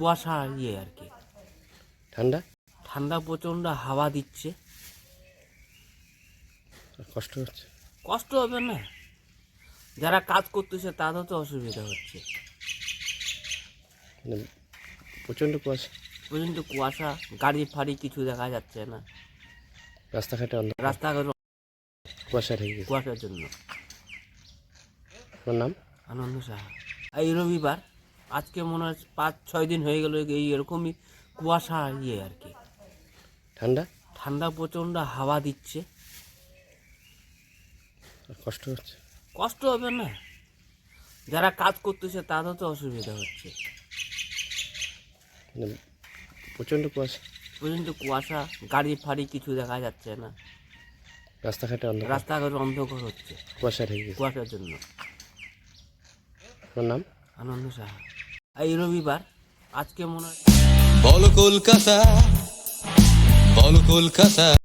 কুয়াশা ইয়ে আর কি। ঠান্ডা? ঠান্ডা প্রচণ্ড হাওয়া দিচ্ছে। কষ্ট হচ্ছে? কষ্ট হবে না। যারা কাজ করতেছে তাদের তো অসুবিধা হচ্ছে। মানে প্রচণ্ড কুয়াশা? পর্যন্ত কুয়াশা গাড়ি ফাড়ি কিছু দেখা যাচ্ছে না। রাস্তাঘাটে রাস্তাঘাট কুয়াশা ঢেকে কুয়াশার জন্য। নাম? আনন্দ সাহা। এই রবিবার আজকে মনে হয় পাঁচ ছয় দিন হয়ে গেল এই এরকমই কুয়াশা ইয়ে আর কি। ঠান্ডা? ঠান্ডা প্রচণ্ড হাওয়া দিচ্ছে। কষ্ট হচ্ছে? কষ্ট হবে না। যারা কাজ করতেছে তাদের তো অসুবিধা হচ্ছে। প্রচণ্ড কুয়াশা? পর্যন্ত কুয়াশা গাড়ি ফাড়ি কিছু দেখা যাচ্ছে না। রাস্তাঘাটে অন্ধকার? রাস্তাঘাট অন্ধকার হচ্ছে। কুয়াশা কুয়াশার জন্য। আপনার নাম? আনন্দ সাহা। এই রবিবার আজকে মনে হয় বল কলকাতা বল কলকাতা।